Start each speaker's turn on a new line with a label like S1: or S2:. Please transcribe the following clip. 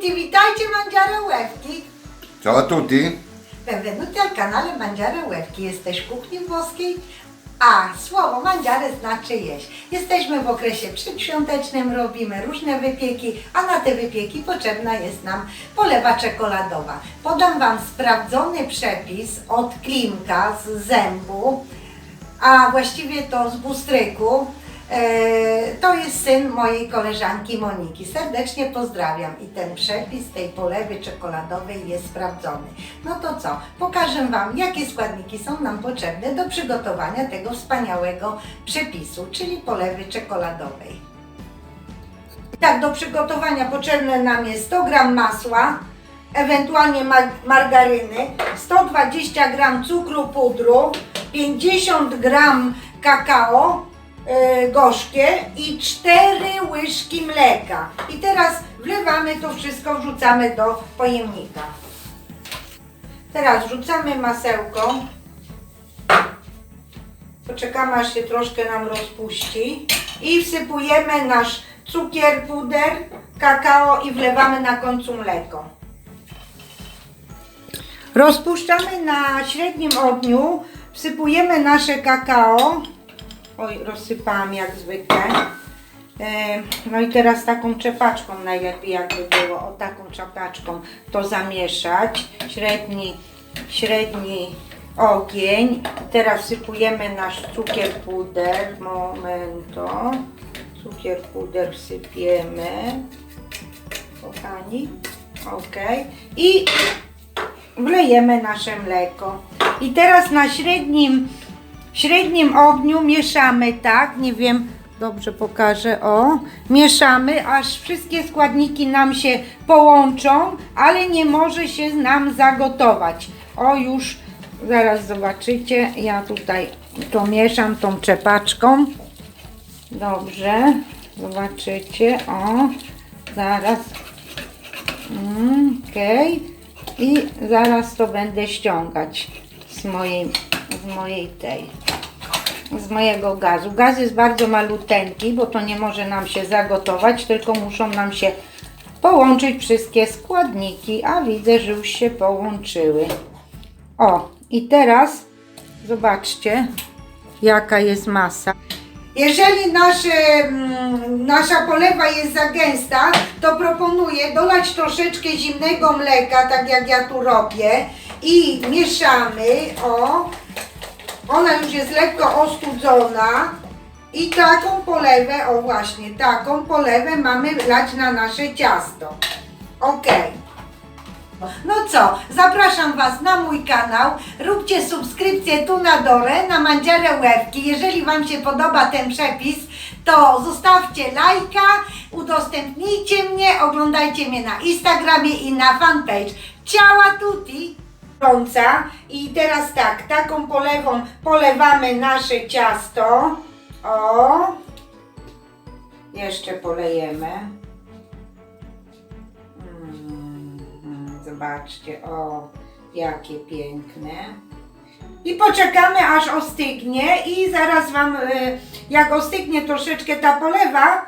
S1: tutti, witajcie Mangiare Łewki.
S2: Ciao a tutti.
S1: Benvenuti al kanale Mangiare Łewki. Jesteś w kuchni włoskiej, a słowo mangiare znaczy jeść. Jesteśmy w okresie przedświątecznym, robimy różne wypieki, a na te wypieki potrzebna jest nam polewa czekoladowa. Podam Wam sprawdzony przepis od Klimka z zębu, a właściwie to z bustryku. E, To jest syn mojej koleżanki Moniki. Serdecznie pozdrawiam i ten przepis tej polewy czekoladowej jest sprawdzony. No to co? Pokażę Wam, jakie składniki są nam potrzebne do przygotowania tego wspaniałego przepisu, czyli polewy czekoladowej. Tak, do przygotowania potrzebne nam jest 100 g masła, ewentualnie mar- margaryny, 120 g cukru pudru, 50 g kakao gorzkie i 4 łyżki mleka. I teraz wlewamy to wszystko, wrzucamy do pojemnika. Teraz wrzucamy masełko. Poczekamy aż się troszkę nam rozpuści. I wsypujemy nasz cukier, puder, kakao i wlewamy na końcu mleko. Rozpuszczamy na średnim ogniu, wsypujemy nasze kakao. Oj, rozsypałam jak zwykle. E, No i teraz taką czepaczką najlepiej jakby było, o taką czepaczką to zamieszać. Średni, średni ogień. Teraz wsypujemy nasz cukier puder. Momento. Cukier puder wsypiemy. Kochani. Ok. I wlejemy nasze mleko. I teraz na średnim, średnim ogniu mieszamy tak, nie wiem, dobrze pokażę, o, mieszamy, aż wszystkie składniki nam się połączą, ale nie może się nam zagotować. O, już zaraz zobaczycie, ja tutaj to mieszam tą czepaczką. Dobrze, zobaczycie, o, zaraz Mm, Okej. I zaraz to będę ściągać z mojej, z mojej tej, z mojego gazu. Gaz jest bardzo maluteńki, bo to nie może nam się zagotować, tylko muszą nam się połączyć wszystkie składniki, a widzę, że już się połączyły. O, i teraz zobaczcie, jaka jest masa. Jeżeli nasze, mm, nasza polewa jest za gęsta, to proponuję dolać troszeczkę zimnego mleka, tak jak ja tu robię i mieszamy, o, ona już jest lekko ostudzona i taką polewę, o właśnie, taką polewę mamy lać na nasze ciasto. Okej. No co, zapraszam Was na mój kanał. Róbcie subskrypcję tu na dole, na Mandziarę Łewki. Jeżeli Wam się podoba ten przepis, to zostawcie lajka, udostępnijcie mnie, oglądajcie mnie na Instagramie i na fanpage. Ciała tutti! Gorąca. I teraz tak, taką polewą polewamy nasze ciasto. O! Jeszcze polejemy. Mm, Zobaczcie, o, jakie piękne. I poczekamy aż ostygnie i zaraz Wam, y, jak ostygnie troszeczkę ta polewa,